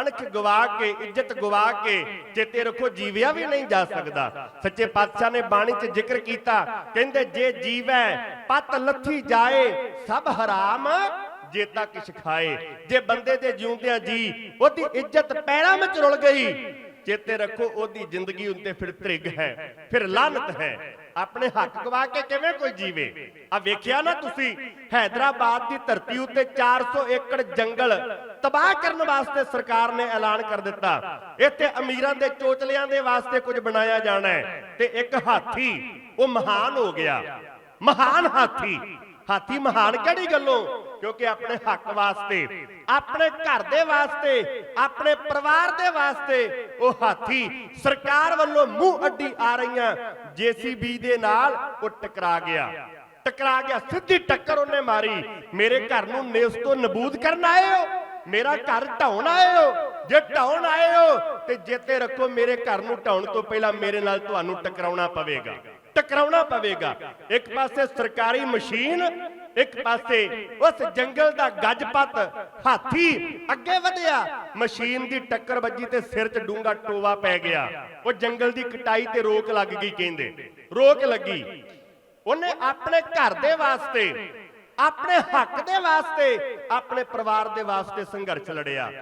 ਅਣਖ ਗਵਾ ਕੇ, ਇੱਜ਼ਤ ਗਵਾ ਕੇ, ਚੇਤੇ ਰੱਖੋ ਜੀਵਿਆ ਵੀ ਨਹੀਂ ਜਾ ਸਕਦਾ। ਸੱਚੇ ਪਾਤਸ਼ਾਹ ਨੇ ਬਾਣੀ 'ਚ ਜ਼ਿਕਰ ਕੀਤਾ, ਕਹਿੰਦੇ ਜੇ ਜੀਵੈ, ਪਤ ਲੱਥੀ ਜਾਏ, ਸਭ ਹਰਾਮ ਜੇ ਤਾਂ ਕਿਛ ਖਾਏ। ਜੇ ਬੰਦੇ ਦੇ ਜਿਉਂਦਿਆਂ ਜੀ ਉਹਦੀ ਇੱਜ਼ਤ ਪੈਰਾਂ ਵਿੱਚ ਰੁਲ ਗਈ, ਚੇਤੇ ਰੱਖੋ ਉਹਦੀ ਜ਼ਿੰਦਗੀ ਉੱਤੇ ਫਿਰ ਤ੍ਰਿਗ ਹੈ, ਫਿਰ ਲਾਨਤ ਹੈ। ਆਪਣੇ ਹੱਕ ਗਵਾ ਕੇ ਕਿਵੇਂ ਕੋਈ ਜੀਵੇ? ਆ ਵੇਖਿਆ ਨਾ ਤੁਸੀਂ, ਹੈਦਰਾਬਾਦ ਦੀ ਧਰਤੀ ਉੱਤੇ 400 ਏਕੜ ਜੰਗਲ ਤਬਾਹ ਕਰਨ ਵਾਸਤੇ ਸਰਕਾਰ ਨੇ ਐਲਾਨ ਕਰ ਦਿੱਤਾ। ਇੱਥੇ ਅਮੀਰਾਂ ਦੇ ਚੋਚਲਿਆਂ ਦੇ ਵਾਸਤੇ ਕੁਝ ਬਣਾਇਆ ਜਾਣਾ ਹੈ ਤੇ ਇੱਕ ਹਾਥੀ, ਉਹ ਮਹਾਨ ਹੋ ਗਿਆ। ਮਹਾਨ ਹਾਥੀ। ਹਾਥੀ ਮਹਾਨ ਕਿਹੜੀ ਗੱਲੋਂ? ਕਿਉਂਕਿ ਆਪਣੇ ਹੱਕ ਵਾਸਤੇ, ਆਪਣੇ ਘਰ ਦੇ ਵਾਸਤੇ, ਆਪਣੇ ਪਰਿਵਾਰ ਦੇ ਵਾਸਤੇ ਉਹ ਹਾਥੀ ਸਰਕਾਰ ਵੱਲੋਂ ਮੂੰਹ ਅੱਡੀ ਆ ਰਹੀਆਂ ਜੀਸੀਬੀ ਦੇ ਨਾਲ ਉਹ ਟਕਰਾ ਗਿਆ। ਟਕਰਾ ਗਿਆ, ਸਿੱਧੀ ਟੱਕਰ ਉਹਨੇ ਮਾਰੀ। ਮੇਰੇ ਘਰ ਨੂੰ ਨੇਸ ਤੋਂ ਨਬੂਦ ਕਰਨ ਆਏ ਹੋ? ਮੇਰਾ ਘਰ ਢਾਉਣ ਆਏ ਹੋ? ਜੇ ਢਾਉਣ ਆਏ ਹੋ, ਤੇ ਜੇਤੇ ਰੱਖੋ ਮੇਰੇ ਘਰ ਨੂੰ ਢਾਉਣ ਤੋਂ ਪਹਿਲਾਂ ਮੇਰੇ ਨਾਲ ਤੁਹਾਨੂੰ ਟਕਰਾਉਣਾ ਪਵੇਗਾ। ਟਕਰਾਉਣਾ ਪਵੇਗਾ। ਇੱਕ ਪਾਸੇ ਸਰਕਾਰੀ ਮਸ਼ੀਨ ਇੱਕ ਪਾਸੇ ਉਸ ਜੰਗਲ ਦਾ ਗੱਜਪਤ, ਹਾਥੀ ਅੱਗੇ ਵਧਿਆ। ਮਸ਼ੀਨ ਦੀ ਟੱਕਰ ਵੱਜੀ ਤੇ ਸਿਰ 'ਚ ਡੂੰਗਾ ਟੋਵਾ ਪੈ ਗਿਆ। ਉਹ ਜੰਗਲ ਦੀ ਕਟਾਈ ਤੇ ਰੋਕ ਲੱਗ ਗਈ ਕਹਿੰਦੇ। ਰੋਕ ਲੱਗੀ। ਉਹਨੇ ਆਪਣੇ ਘਰ ਦੇ ਵਾਸਤੇ, ਆਪਣੇ ਹੱਕ ਦੇ ਵਾਸਤੇ, ਆਪਣੇ ਪਰਿਵਾਰ ਦੇ ਵਾਸਤੇ ਸੰਘਰਸ਼ ਲੜਿਆ।